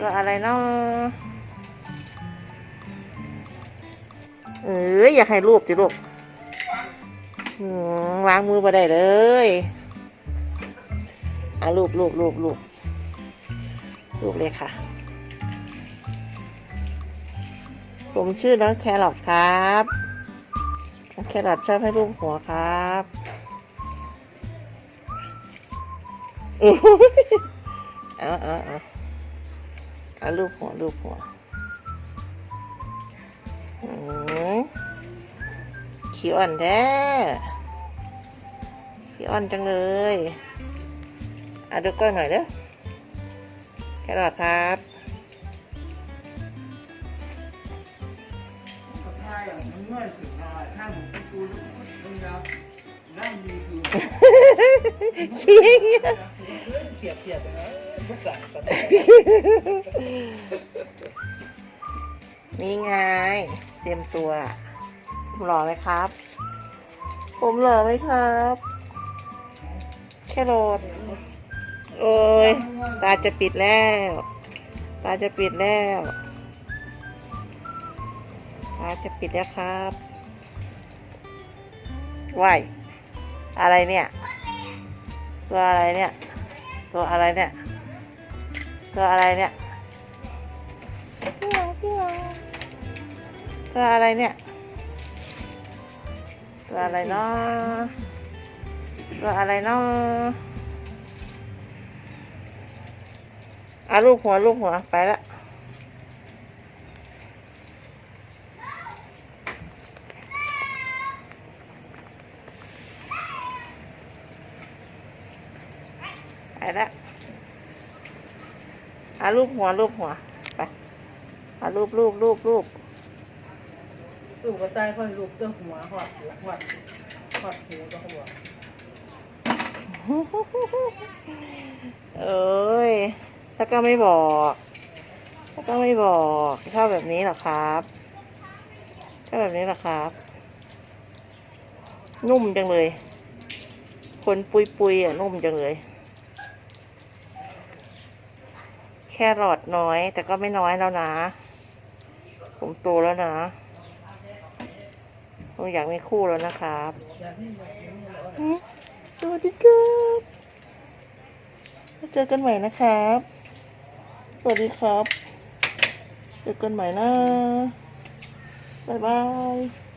ตัวอะไรเนาะเอออยากให้รูปจิลูกวางมือมาได้เลยอะรูปรูปรูปรูปรูปเลยค่ะ ผมชื่อน้องแครอทครับน้องแครอทชอบให้รูปหัวครับอู้หูเอาเอาเอา เอารูปหัวรูปหัวอืมขี้อ่อนแท้ขี้อ่อนจังเลยอะดูก้อนหน่อยเด้อแครอทครับสะพายอะมันเมื่อยสุดอะถ้าผมไปดูมันยาวร่างดีคือขี้เสียบเสียบไปนะทุก สั่งสัตว์นี่ไง เตรียมตัว ผมหล่อไหมครับ ผมหล่อไหมครับ แค่โรดโอ้ย ตาจะปิดแล้ว ตาจะปิดแล้ว ตาจะปิดแล้วครับว้ายอะไรเนี่ย ตัวอะไรเนี่ย ตัวอะไรเนี่ย ตัวอะไรเนี่ยตัวอะไรเนี่ยตัวอะไรเนาะตัวอะไรเนาะอะลูกหัวลูกหัวไปละไปละ อะลูกหัวลูกหัวไปอะรูปรูปรูปรูปลูกก็ตายค่อยลูกเตื้อหัวหอดหัวหอดหอดหูก็หัวเอ้ยแล้วก็ไม่บอกแล้วก็ไม่บอกชอบแบบนี้เหรอครับชอบแบบนี้เหรอครับ นุ่มจังเลย คนปุยปุยๆอะนุ่มจังเลย แค่หลอดน้อย แต่ก็ไม่น้อยแล้วนะ ผมโตแล้วนะผมอยากมีคู่แล้วนะครับสวัสดีครับเจอกันใหม่นะครับ สวัสดีครับ เจอกันใหม่นะ บ๊ายบาย